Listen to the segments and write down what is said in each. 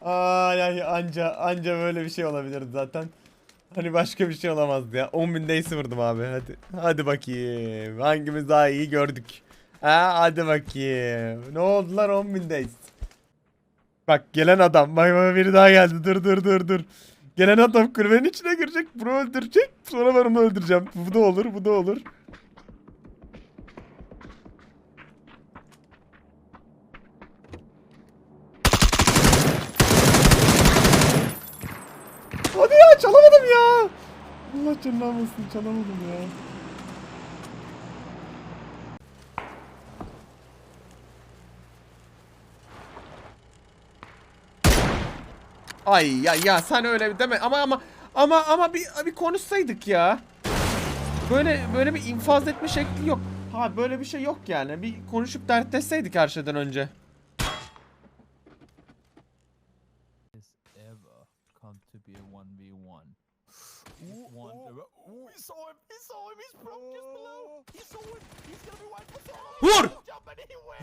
Ay ay anca anca böyle bir şey olabilirdi zaten. Hani başka bir şey olamazdı ya. 10.000 days vurdum abi hadi. Hadi bakayım. Hangimiz daha iyi gördük. Ha hadi bakayım. Ne oldular 10.000 days. Bak gelen adam. Bak bak biri daha geldi. Dur dur dur dur. Gelen adam kulübenin içine girecek. Bunu öldürecek. Sonra ben onu öldüreceğim. Bu da olur bu da olur. Ya çalamadım ya. Allah canını almasın çalamadım ya. Ay ya ya sen öyle deme ama ama ama ama bir bir konuşsaydık ya. Böyle böyle bir infaz etme şekli yok. Ha böyle bir şey yok yani. Bir konuşup dertleşseydik her şeyden önce. this ever come to be a 1v1. Ooh, one, ooh, he saw him, he saw him, he's broke just below. He saw him, he's gonna be wiped. Vur!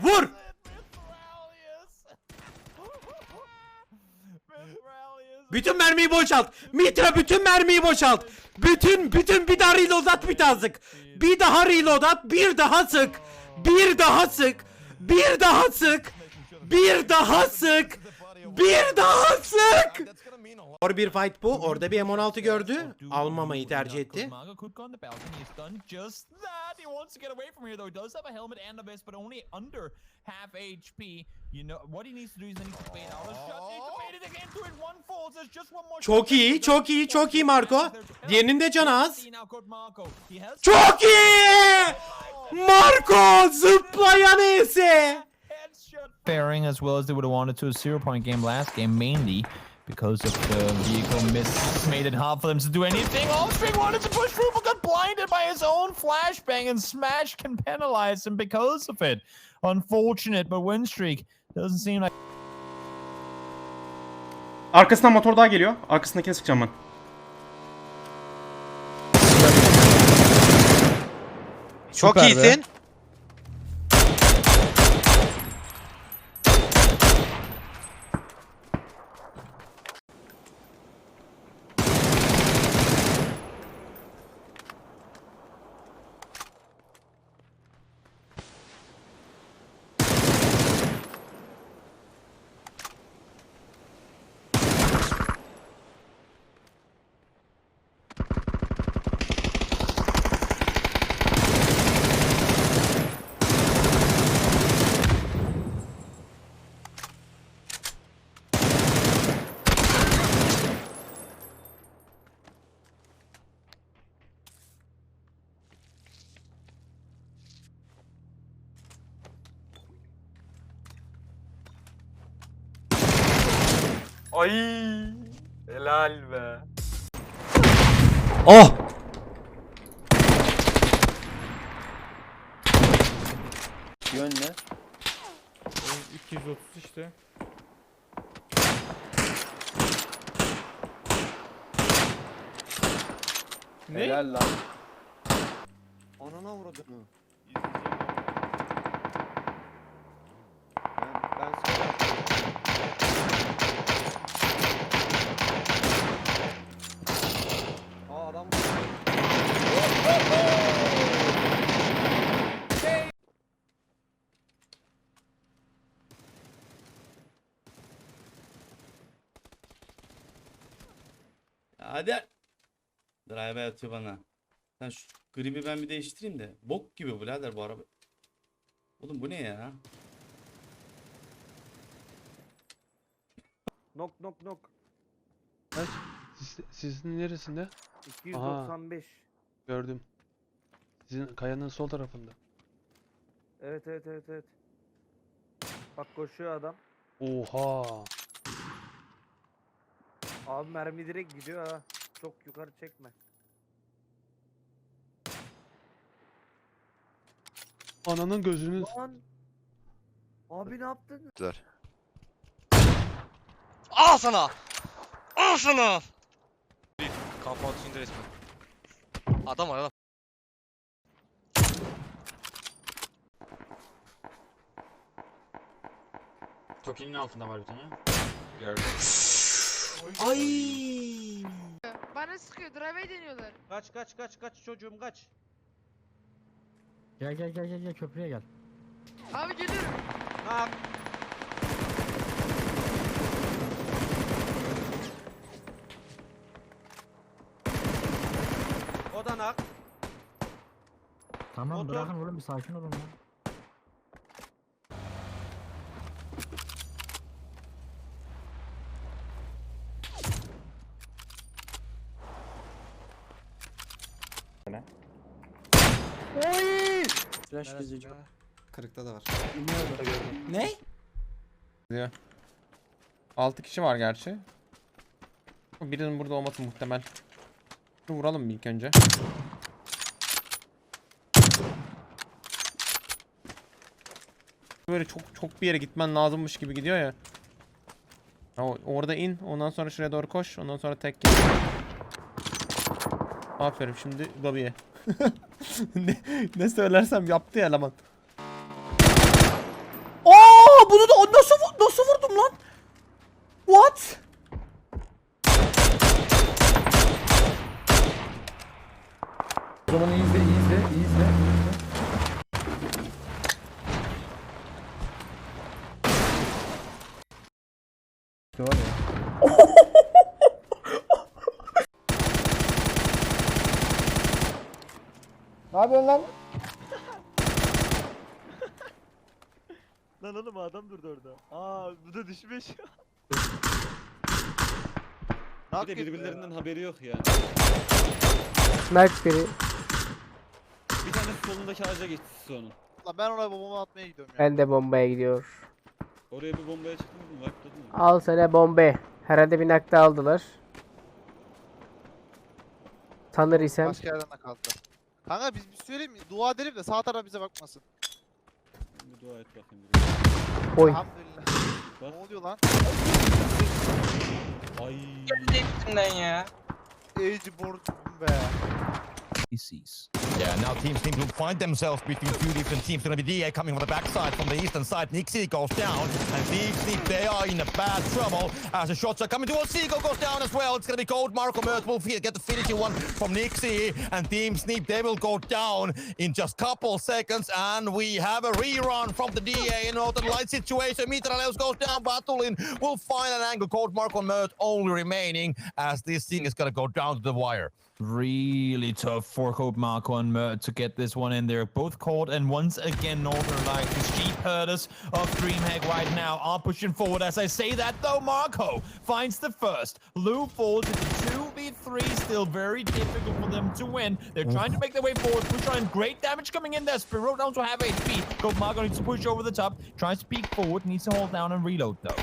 Vur! Bütün mermiyi boşalt. Mitra bütün mermiyi boşalt. Bütün bütün bir daha reload at bir daha sık. Bir daha reload at bir daha sık. Bir daha sık. Bir daha sık. Bir daha sık. Bir daha sık. Zor bir fight bu. Orada bir M16 gördü. Almamayı tercih etti. Half HP. You know what he needs to do is he needs to bait out a shot. Again it. One falls. There's just one more. Çok iyi, çok iyi, çok iyi Marco. Diğerinin de canı az. Çok iyi. Marco zıplayan headshot. Faring as well as they would have wanted to a zero point game last game, mainly because of the vehicle miss made it hard for them to do anything. Allstring wanted to push through, but got blinded by his own flashbang, and Smash can penalize him because of it. Unfortunate, but win streak doesn't seem like. Arkasından motor daha geliyor. Arkasındakini sıkacağım ben. Çok iyisin. Ay helal be. Oh. Yön ne? 230 işte. Ne? Helal lan. Anana vurdun. Hadi. Drive atıyor bana. Sen şu gribi ben bir değiştireyim de. Bok gibi birader bu araba. Oğlum bu ne ya? Nok nok nok. Siz, sizin neresinde? 295. Gördüm. Sizin kayanın sol tarafında. Evet evet evet evet. Bak koşuyor adam. Oha. Abi mermi direkt gidiyor ha. Çok yukarı çekme. Ananın gözünü... Lan. Abi ne yaptın? Güzel. Al sana! Al sana! Kampan üstünde resmen. Adam var adam. Tokinin altında var bir tane. Gördüm. Ay. Bana sıkıyor, drive'e deniyorlar. Kaç kaç kaç kaç çocuğum kaç. Gel gel gel gel gel köprüye gel. Abi geliyorum. Ha Odanak. Tamam Motor- bırakın oğlum bir sakin olun ya. Kırıkta da var. Ne? 6 kişi var gerçi. Birinin burada olması muhtemel. Şunu vuralım ilk önce. Böyle çok çok bir yere gitmen lazımmış gibi gidiyor ya. O- orada in, ondan sonra şuraya doğru koş, ondan sonra tek git. Aferin şimdi Bobby'ye. ne, ne söylersem yaptı ya eleman. Aa, bunu da nasıl nasıl vurdum lan? What? O zaman iyi izle iyi izle iyi izle. İşte var ya. Ne yapıyorsun lan? Lan oğlum adam durdu orada. Aa bu da düşmüş. Bir de birbirlerinden haberi yok ya. Mert biri. Bir tane solundaki ağaca geçti onun. Ben oraya bomba atmaya gidiyorum ya. Ben de bombaya gidiyor. Oraya bir bombaya çıktın mı? Wipe'ladın mı? Al sana bombe. Herhalde bir nakta aldılar. Sanır isem. Başka yerden de kaldı. Kanka biz bir söyleyeyim mi? Dua edelim de sağ taraf bize bakmasın. Bir dua et bakayım. bir. Oy. Elhamdülillah. Bak. ne oluyor lan? Ay. ya. Age board be. Yeah, now teams seem to find themselves between two different teams. Gonna be DA coming from the backside from the eastern side. Nixie goes down, and Deep Sleep, they are in a bad trouble as the shots are coming towards Seagull goes down as well. It's gonna be cold. Marco Mert will get the finishing one from Nixie, and Team Sneep, they will go down in just couple seconds, and we have a rerun from the DA in Northern Light situation. Mitraleus goes down, Batulin will find an angle. Cold Marco Mert only remaining as this thing is gonna go down to the wire. Really tough for and Mert to get this one in there. Both caught, and once again, Northern Light, the sheep herders of Dreamhack right now, are pushing forward. As I say that, though, Marco finds the first. Lou falls into 2v3, still very difficult for them to win. They're trying to make their way forward, push on, great damage coming in there. Spiro down to have HP. Code Marco needs to push over the top, tries to peek forward, needs to hold down and reload, though.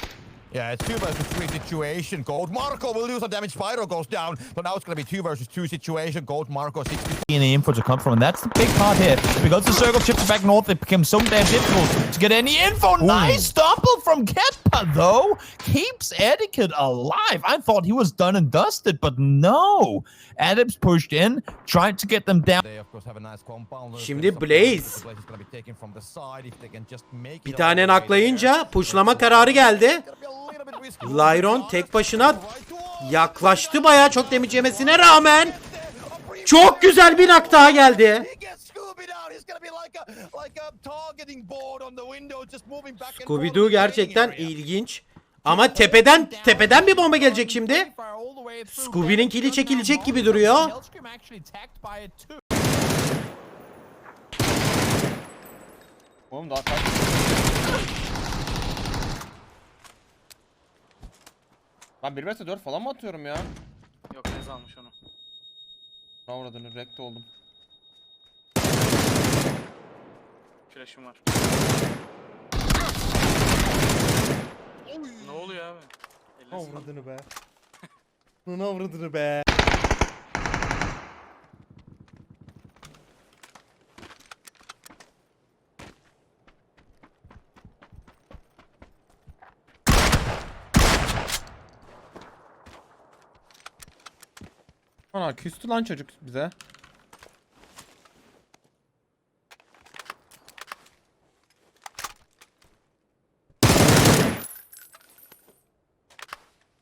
Yeah, it's two versus three situation. Gold Marco will lose some damage. Spyro goes down, but now it's going to be two versus two situation. Gold Marco 60 in the info to come from, and that's the big part here. Because the circle shifted back north, it became so damn difficult to get any info. Nice stumble from Ketpa, though. Keeps Etiquette alive. I thought he was done and dusted, but no. Adams pushed in, tried to get them down. They, of course, have a nice compound. Şimdi Blaze. Bir Bir tane naklayınca pushlama kararı geldi. Lyron tek başına yaklaştı bayağı çok damage yemesine rağmen çok güzel bir nak geldi. Scooby-Doo gerçekten ilginç. Ama tepeden tepeden bir bomba gelecek şimdi. Scooby'nin kili çekilecek gibi duruyor. Oğlum daha? Ben 1 vs 4 falan mı atıyorum ya? Yok Rez almış onu. Ne uğradığını rekt oldum. Flash'ım var. ne oluyor abi? Ne Ellesin. be. Ne uğradığını be. Ana küstü lan çocuk bize.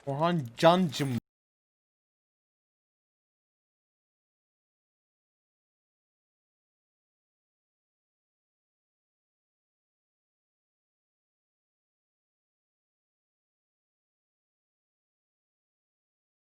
Orhan Cancım.